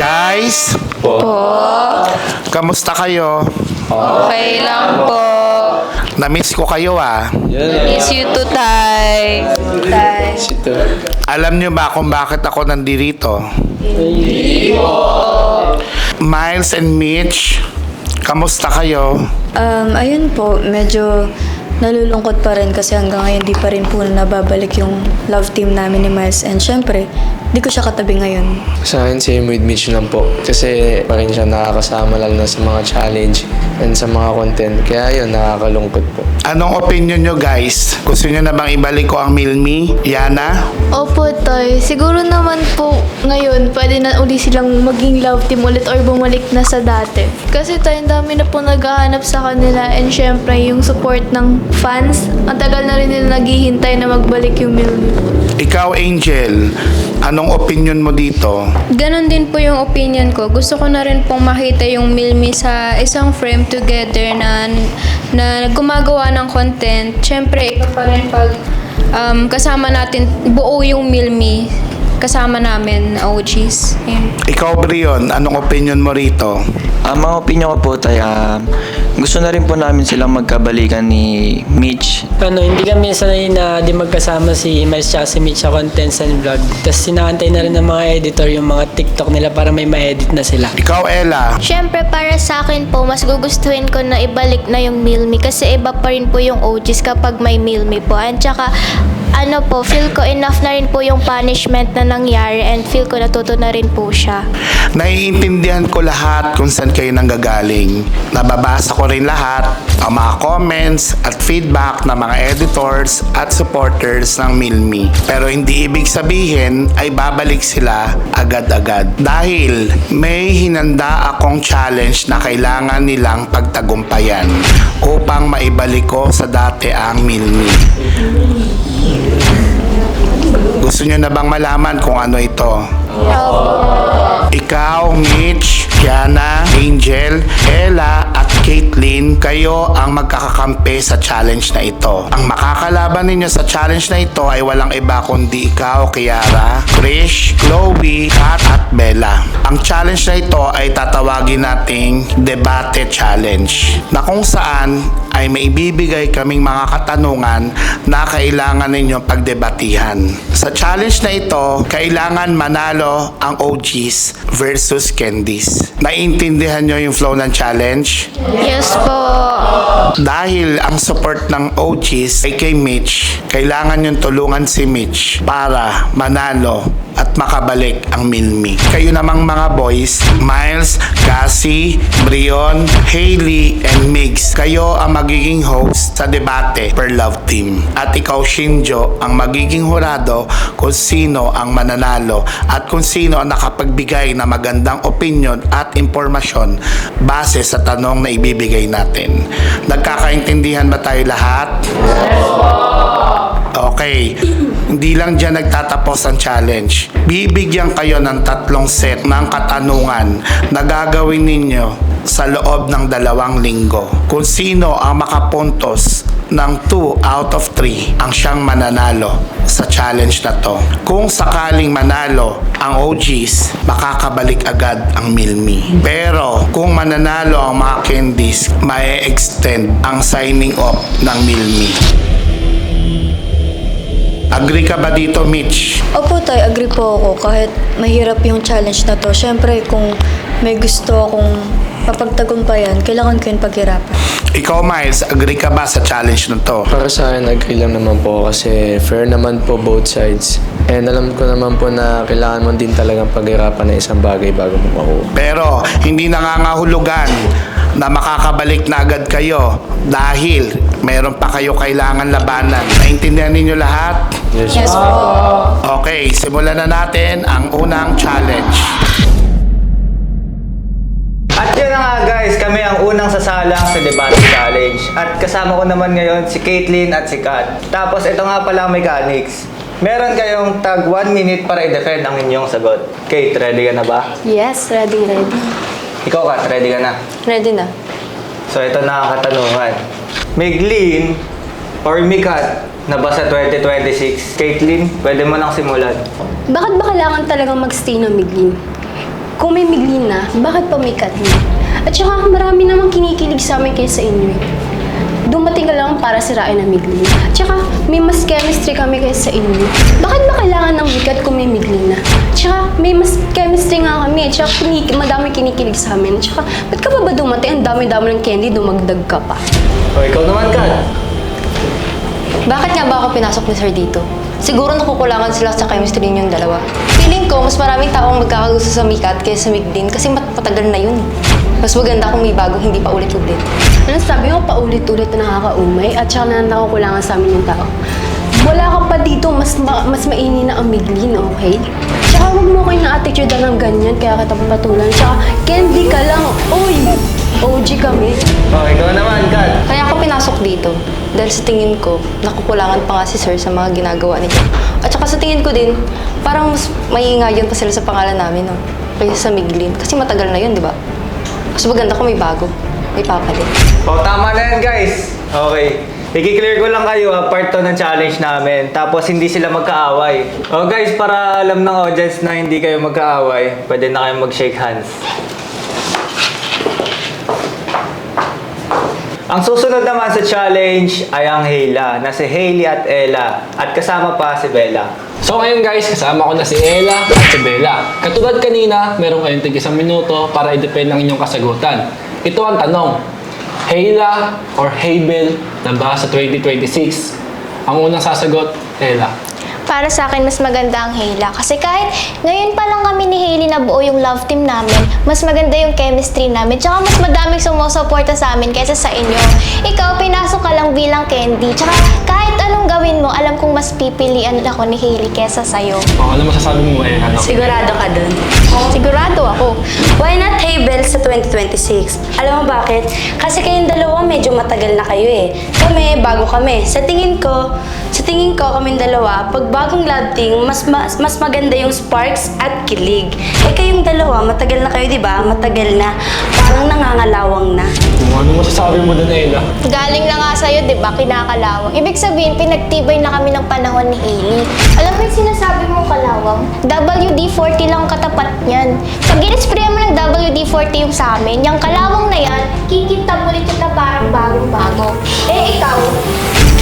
Guys, kamusta kayo? Okay lang po. Namiss ko kayo ah. Miss you to Tay. Tay. Alam niyo ba kung bakit ako nandito? Miles and Mitch, kamusta kayo? Um, ayun po, medyo nalulungkot pa rin kasi hanggang ngayon di pa rin po nababalik yung love team namin ni Miles. And syempre, di ko siya katabi ngayon. Sa akin, same with Mitch lang po. Kasi pa rin siya nakakasama lalo na sa mga challenge and sa mga content. Kaya yun, nakakalungkot po. Anong opinion nyo guys? Gusto nyo na bang ibalik ko ang Milmi? Yana? Opo, Toy. Siguro naman po ngayon, pwede na uli silang maging love team ulit or bumalik na sa dati. Kasi tayo, ang dami na po naghahanap sa kanila and syempre yung support ng fans. Ang tagal na rin nila naghihintay na magbalik yung Milmi. Ikaw Angel, anong opinion mo dito? Ganon din po yung opinion ko. Gusto ko na rin pong makita yung Milmi sa isang frame together na, na gumagawa ng content. Siyempre, iba pa rin pag um, kasama natin, buo yung Milmi kasama namin na OGs. Ayun. Ikaw Brion, anong opinion mo rito? Ang mga opinion ko po tayo, ah, gusto na rin po namin silang magkabalikan ni Mitch. ano, hindi kami sanay na di magkasama si Miles tsaka si Mitch sa contents and vlog. Tapos sinakantay na rin ng mga editor yung mga TikTok nila para may ma-edit na sila. Ikaw Ella, Siyempre, para sa akin po, mas gugustuhin ko na ibalik na yung meal me kasi iba pa rin po yung OGs kapag may meal me po. And tsaka, ano po, feel ko enough na rin po yung punishment na nangyari and feel ko natuto na rin po siya. naiintindihan ko lahat kung saan kayo nanggagaling. Nababasa ko rin lahat ang mga comments at feedback ng mga editors at supporters ng Milmi. Pero hindi ibig sabihin ay babalik sila agad-agad. Dahil may hinanda akong challenge na kailangan nilang pagtagumpayan upang maibalik ko sa dati ang Milmi. Gusto nyo na bang malaman kung ano ito? Ikaw, Mitch, Kiana, Angel, Ella, at Caitlin, kayo ang magkakakampi sa challenge na ito. Ang makakalaban ninyo sa challenge na ito ay walang iba kundi ikaw, Kiara, Krish, Chloe, Kat, at Bella. Ang challenge na ito ay tatawagin nating Debate Challenge na kung saan ay may ibibigay kaming mga katanungan na kailangan ninyong pagdebatihan. Sa challenge na ito, kailangan manalo ang OGs versus Candies. Naiintindihan nyo yung flow ng challenge? Yes po. Dahil ang support ng OGs ay kay Mitch, kailangan yung tulungan si Mitch para manalo at makabalik ang Milmi. Kayo namang mga boys, Miles, Cassie, Brion, Hailey, and Migs, kayo ang magiging host sa debate per love team. At ikaw, Shinjo, ang magiging hurado kung sino ang mananalo at kung sino ang nakapagbigay na magandang opinion at impormasyon base sa tanong na ibibigay natin. Nagkakaintindihan ba tayo lahat? Okay, hindi lang dyan nagtatapos ang challenge. Bibigyan kayo ng tatlong set ng katanungan na gagawin ninyo sa loob ng dalawang linggo. Kung sino ang makapuntos ng 2 out of 3 ang siyang mananalo sa challenge na to. Kung sakaling manalo ang OGs, makakabalik agad ang Milmi. Pero kung mananalo ang mga candies, may extend ang signing off ng Milmi. Agree ka ba dito, Mitch? Opo, Tay, agree po ako. Kahit mahirap yung challenge na to, syempre kung may gusto akong mapagtagumpayan, kailangan ko yung paghirapan. Ikaw, Miles, agree ka ba sa challenge na to? Para sa akin, agree lang naman po kasi fair naman po both sides. And alam ko naman po na kailangan mo din talagang paghirapan na isang bagay bago mo makuha. Pero hindi nangangahulugan na makakabalik na agad kayo dahil meron pa kayo kailangan labanan. Naintindihan ninyo lahat? Yes, Okay, simulan na natin ang unang challenge. At yun na nga guys, kami ang unang sasalang sa Debate Challenge. At kasama ko naman ngayon si Caitlyn at si Kat. Tapos ito nga pala ang mechanics. Meron kayong tag 1 minute para i-defend ang inyong sagot. Kate, ready ka na ba? Yes, ready, ready. Ikaw Kat, ready ka na? Ready na? So ito na ang katanungan. May Glyn or may Kat na ba sa 2026? Caitlyn, pwede mo nang simulan. Bakit ba kailangan talagang mag-stay ng Miglin? Kung may Miglin na, bakit pa may Kathleen? At saka marami namang kinikilig sa amin kaysa inyo eh. Dumating ka lang para sirain ang Miglin. At saka may mas chemistry kami kaysa inyo. Bakit ba kailangan ng bigat kung may Miglin na? At saka may mas chemistry nga kami. At saka kinik- madami kinikilig sa amin. At saka ba't ka ba ba dumating? Ang dami-dami ng candy, dumagdag ka pa. O, ikaw naman, Kat. Bakit nga ba ako pinasok ni Sir dito? Siguro nakukulangan sila sa chemistry ninyong dalawa. Feeling ko, mas maraming taong magkakagusto sa Mikat kaysa sa Migdin kasi mat matagal na yun. Mas maganda kung may bago, hindi pa ulit-ulit. Ano sabi mo, paulit-ulit na nakakaumay at saka na nakukulangan sa amin yung tao. Wala ka pa dito, mas ma- mas maini na ang miglin, okay? Tsaka huwag mo kayo na-attitude ng ganyan, kaya kita papatulan. Tsaka, candy ka lang. Uy! OG kami. O, ikaw naman, Kat. Kaya ako pinasok dito dahil sa tingin ko, nakukulangan pa nga si Sir sa mga ginagawa niya. At saka sa tingin ko din, parang mas maiingayon pa sila sa pangalan namin, no? Kaysa sa Miglin. Kasi matagal na yun, di ba? Mas maganda kung may bago. May papalit. O, tama na yan, guys. Okay. I-clear ko lang kayo, ah, part to ng challenge namin. Tapos, hindi sila magkaaway. O, guys, para alam ng audience na hindi kayo magkaaway, pwede na kayo mag-shake hands. Ang susunod naman sa challenge ay ang Hela, na si Hailey at Ella. At kasama pa si Bella. So ngayon guys, kasama ko na si Ella at si Bella. Katulad kanina, meron kayong tig isang minuto para i-depend ang inyong kasagutan. Ito ang tanong, Hela or Haybel na ba sa 2026? Ang unang sasagot, Ella. Para sa akin, mas maganda ang Hayla. Kasi kahit ngayon pa lang kami ni Hailey na buo yung love team namin, mas maganda yung chemistry namin. Tsaka mas madaming sumusuporta sa amin kaysa sa inyo. Ikaw, pinasok ka lang bilang candy. Tsaka kahit anong gawin mo, alam kong mas pipilian ako ni Hailey kaysa sa'yo. O, ano masasabi mo, Ella? No? Sigurado ka dun. Sigurado ako. Why not Haybel sa 2026? Alam mo bakit? Kasi kayong dalawa medyo matagal na kayo eh. Kami, bago kami. Sa tingin ko, sa tingin ko kaming dalawa, pag bagong love team, mas, mas, mas maganda yung sparks at kilig. Eh kayong dalawa, matagal na kayo, di ba? Matagal na. Parang nangangalawang na. O, ano masasabi mo dun, Ella? Galing na nga sa'yo, di ba? Kinakalawang. Ibig sabihin, pinagtibay na kami ng panahon ni Hailey. Alam mo yung sinasabi mong kalawang? WD-40 lang katapat niyan. Pag in-spray mo ng WD-40 yung sa amin, yung kalawang na yan, kikita mo ulit yung na parang bagong-bago. Eh, ikaw,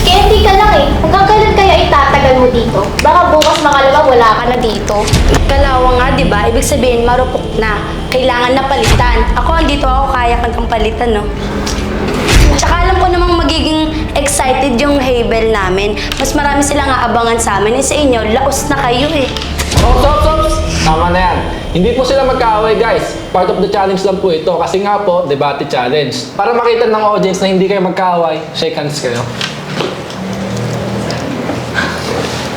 candy ka lang eh. Hanggang kailan kaya itatagal mo dito? Baka bukas makalawang wala ka na dito. Kalawang ba? Ibig sabihin, marupok na. Kailangan na palitan. Ako, andito ako, kaya kang palitan, no? Tsaka alam ko namang magiging excited yung Haybel namin. Mas marami silang aabangan sa amin. Eh sa inyo, laos na kayo eh. Oh, stop, stop! Tama na yan. Hindi po sila magkaaway, guys. Part of the challenge lang po ito. Kasi nga po, debate challenge. Para makita ng audience na hindi kayo magkaaway, shake hands kayo.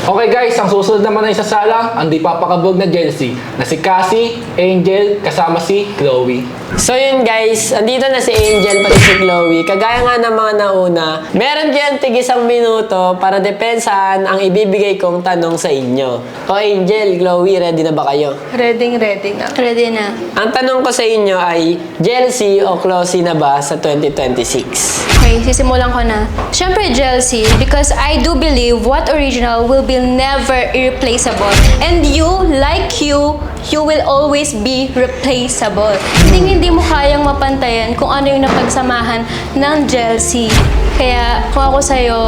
Okay guys, ang susunod naman ay sasala ang di papakabog na Chelsea na si Cassie, Angel, kasama si Chloe. So yun guys, andito na si Angel pati si Chloe. Kagaya nga ng mga nauna, meron dyan tig isang minuto para depensahan ang ibibigay kong tanong sa inyo. O Angel, Chloe, ready na ba kayo? Ready, ready na. Ready na. Ang tanong ko sa inyo ay, Chelsea o Closey na ba sa 2026? Okay, sisimulan ko na. Siyempre, Chelsea, because I do believe what original will be never irreplaceable. And you, like you, you will always be replaceable. Hindi hindi mo kayang mapantayan kung ano yung napagsamahan ng Chelsea. Kaya, kung ako sa'yo,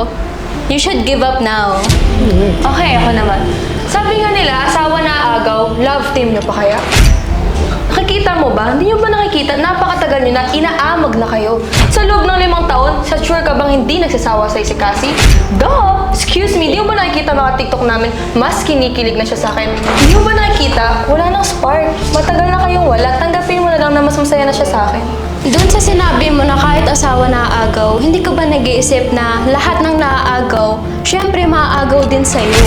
you should give up now. Okay, ako naman. Sabi nga nila, asawa na agaw, love team niyo pa kaya? Nakikita mo ba? Hindi nyo ba nakikita? Napakatagal nyo na, inaamag na kayo. Sa loob ng limang taon, sa sure ka bang hindi nagsasawa sa'yo si Cassie? Duh! Excuse me, di mo ba nakikita mga TikTok namin? Mas kinikilig na siya sa akin. Di mo ba nakikita? Wala nang spark. Matagal na kayong wala. Tanggapin mo na lang na mas masaya na siya sa akin. Doon sa sinabi mo na kahit asawa naaagaw, hindi ka ba nag-iisip na lahat ng naaagaw, syempre maaagaw din sa'yo?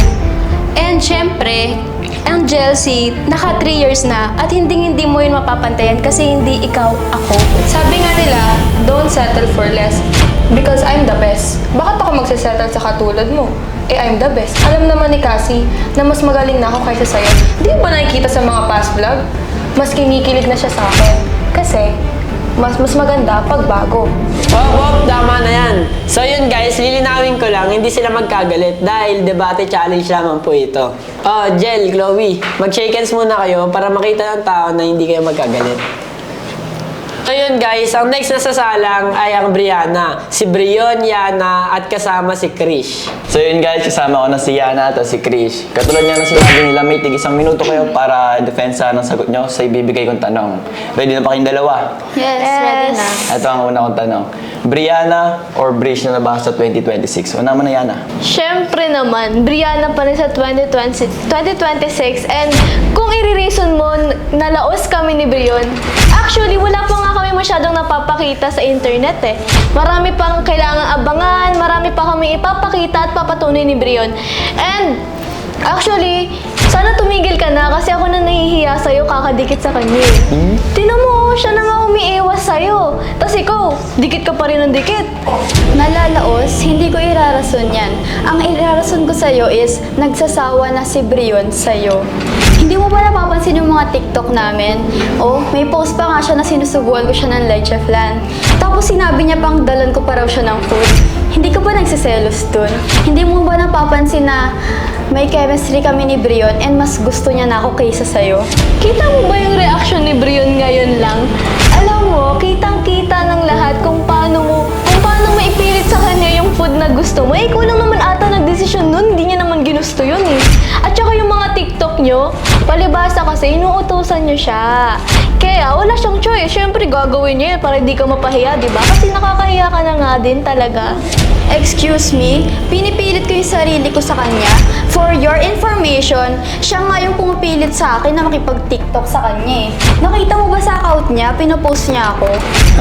And syempre, ang Chelsea, naka 3 years na at hindi hindi mo yun mapapantayan kasi hindi ikaw ako. Sabi nga nila, don't settle for less because I'm the best. Bakit ako magsisettle sa katulad mo? Eh, I'm the best. Alam naman ni Cassie na mas magaling na ako kaysa sa'yo. Di ba nakikita sa mga past vlog? Mas kinikilig na siya sa akin. Kasi, mas mas maganda pag bago. Oh, oh, tama na yan. So yun guys, Guys, lilinawin ko lang, hindi sila magkagalit dahil debate challenge lamang po ito. Oh, Jel, Chloe, mag-shake hands muna kayo para makita ng tao na hindi kayo magkagalit. Ayun guys, ang next na sasalang ay ang Brianna. Si Brion, Yana, at kasama si Krish. So yun guys, kasama ko na si Yana at si Krish. Katulad nga na sinabi nila, may tig isang minuto kayo para depensa ng sagot nyo sa ibibigay kong tanong. Ready na ba kayong dalawa? Yes, ready na. Ito ang una kong tanong. Brianna or Brish na nabasa sa 2026? Una mo na Yana. Siyempre naman, Brianna pa rin sa 2020, 2026 and kung i-reason mo, nalaos kami ni Brion, actually wala pa nga kami masyadong napapakita sa internet eh. Marami pang kailangang abangan, marami pa kami ipapakita at papatunay ni Brion. And actually, sana tumigil ka na kasi ako na nahihiya sa'yo kakadikit sa kanya eh. Tinan mo, siya na nga umiiwas sa'yo. Tapos ikaw, dikit ka pa rin ng dikit. Nalalaos, hindi ko irarason yan. Ang irarason ko sa'yo is, nagsasawa na si Brion sa'yo. Hindi mo ba napapansin yung mga TikTok namin? Oh, may post pa nga siya na sinusubuan ko siya ng leche flan. Tapos sinabi niya pang dalan ko pa raw siya ng food. Hindi ka ba nagsiselos dun? Hindi mo ba napapansin na may chemistry kami ni Brion and mas gusto niya na ako kaysa sa'yo? Kita mo ba yung reaction ni Brion ngayon lang? Alam mo, kitang-kita ng lahat kung paano mo, kung paano maipilit sa kanya yung food na gusto mo. Eh, ikaw lang naman ata nagdesisyon nun, hindi niya naman ginusto yun eh. At saka yung mga TikTok nyo, palibasa kasi inuutosan nyo siya. Kaya wala siyang choice. Siyempre gagawin niya yun para hindi ka mapahiya, di ba? Kasi nakakahiya ka na nga din talaga. Excuse me, pinipilit ko yung sarili ko sa kanya. For your information, siya nga yung pumipilit sa akin na makipag-TikTok sa kanya eh. Nakita mo ba sa account niya? Pinopost niya ako.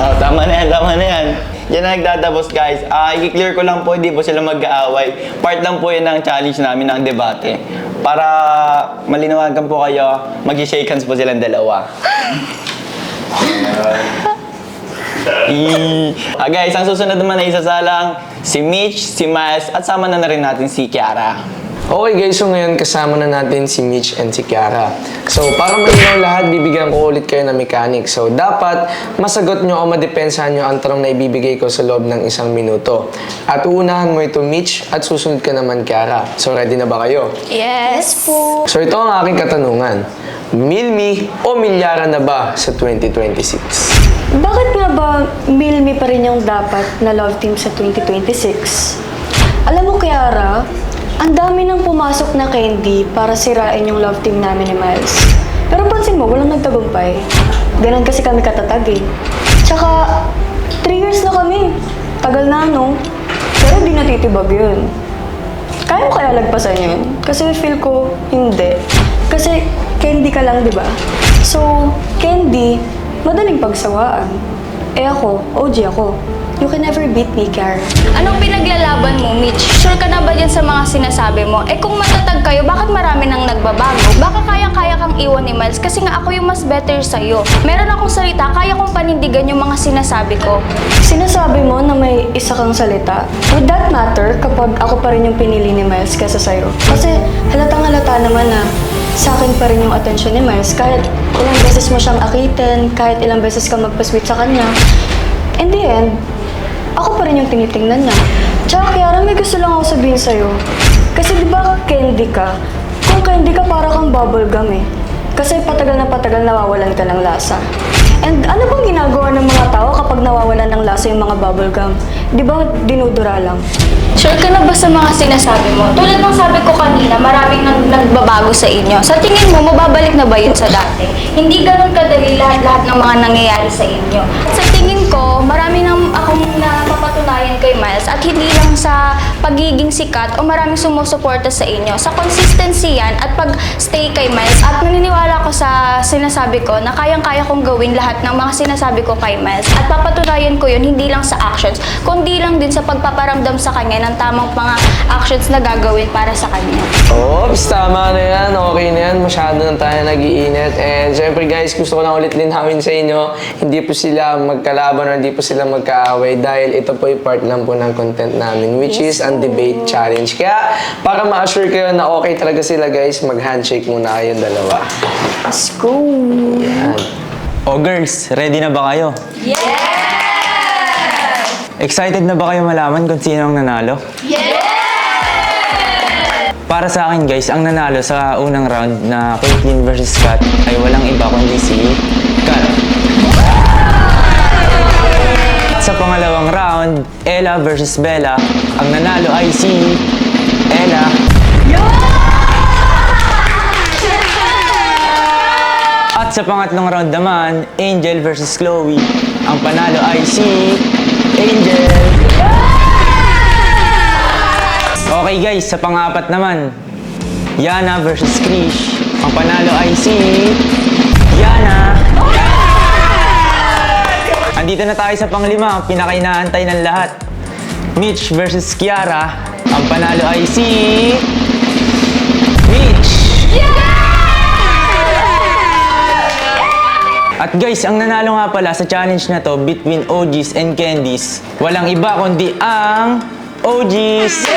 Oh, tama na yan, tama na yan. Yan na nagtatapos guys. Ah, i-clear ko lang po, hindi po sila mag-aaway. Part lang po yan ng challenge namin ng debate. Para malinawagan po kayo, mag-shake hands po silang dalawa. I- ah, guys, ang susunod naman na isasalang si Mitch, si Miles, at sama na na rin natin si Kiara. Okay guys, so ngayon kasama na natin si Mitch and si Kiara. So para malinaw lahat, bibigyan ko ulit kayo ng mechanic. So dapat masagot nyo o madepensahan nyo ang tanong na ibibigay ko sa loob ng isang minuto. At uunahan mo ito Mitch at susunod ka naman Kiara. So ready na ba kayo? Yes po. So ito ang aking katanungan. Milmi o milyara na ba sa 2026? Bakit nga ba Milmi pa rin yung dapat na love team sa 2026? Alam mo, Kiara, ang dami nang pumasok na candy para sirain yung love team namin ni Miles. Pero pansin mo, walang nagtagumpay. Ganon kasi kami katatag eh. Tsaka, 3 years na kami. Tagal na, no? Pero di natitibag yun. Kaya mo kaya lagpasan yun? Kasi feel ko, hindi. Kasi, candy ka lang, di ba? So, candy, madaling pagsawaan. Eh ako, OG ako. You can never beat me, Kiara. Anong pinaglalaban mo, Mitch? Sure ka na ba dyan sa mga sinasabi mo? Eh kung matatag kayo, bakit marami nang nagbabago? Baka kaya-kaya kang iwan ni Miles kasi nga ako yung mas better sa'yo. Meron akong salita, kaya kong panindigan yung mga sinasabi ko. Sinasabi mo na may isa kang salita. Would that matter kapag ako pa rin yung pinili ni Miles kesa sa'yo? Kasi halatang halata naman na sa akin pa rin yung attention ni Miles kahit ilang beses mo siyang akitin, kahit ilang beses ka magpasweet sa kanya. In the end, ako pa rin yung tinitingnan niya. Tsaka Kiara, may gusto lang ako sabihin sa'yo. Kasi di ba candy ka? Kung candy ka, para kang bubble gum eh. Kasi patagal na patagal nawawalan ka ng lasa. And ano bang ginagawa ng mga tao kapag nawawalan ng lasa yung mga bubble gum? Di ba dinudura lang? Sure ka na ba sa mga sinasabi mo? Tulad ng sabi ko kanina, maraming nang nagbabago sa inyo. Sa tingin mo, mababalik na ba yun sa dati? Hindi ganun kadali lahat-lahat ng mga nangyayari sa inyo. Sa tingin ko, marami nang akong napapatunayan kay Miles at hindi lang sa pagiging sikat o maraming sumusuporta sa inyo. Sa consistency yan at pag-stay kay Miles at naniniwala ko sa sinasabi ko na kayang-kaya kong gawin lahat ng mga sinasabi ko kay Miles at papatunayan ko yun hindi lang sa actions, kundi lang din sa pagpaparamdam sa kanya ng tamang mga actions na gagawin para sa kanya. Oops, tama na yan. Okay na yan. Masyado na tayo nag-iinit. And syempre guys, gusto ko lang ulit linawin sa inyo, hindi po sila magkalaban o hindi po sila magkaaway dahil ito po yung part lang po ng content namin which is ang debate challenge. Kaya para ma-assure kayo na okay talaga sila guys, mag-handshake muna kayong dalawa. Let's go! Yan. Ogers, ready na ba kayo? Excited na ba kayo malaman kung sino ang nanalo? Para sa akin guys, ang nanalo sa unang round na Caitlyn versus Kat ay walang iba kundi si Kat. Sa pangalawang round, Ella versus Bella, ang nanalo ay si Ella. At sa pangatlong round naman, Angel versus Chloe, ang panalo ay si Angel. Okay guys, sa pangapat naman, Yana versus Krish. Ang panalo ay si Yana. Andito na tayo sa panglima, ang pinakainaantay ng lahat. Mitch versus Kiara. Ang panalo ay si Mitch. At guys, ang nanalo nga pala sa challenge na to between OGs and Candies, walang iba kundi ang OGs!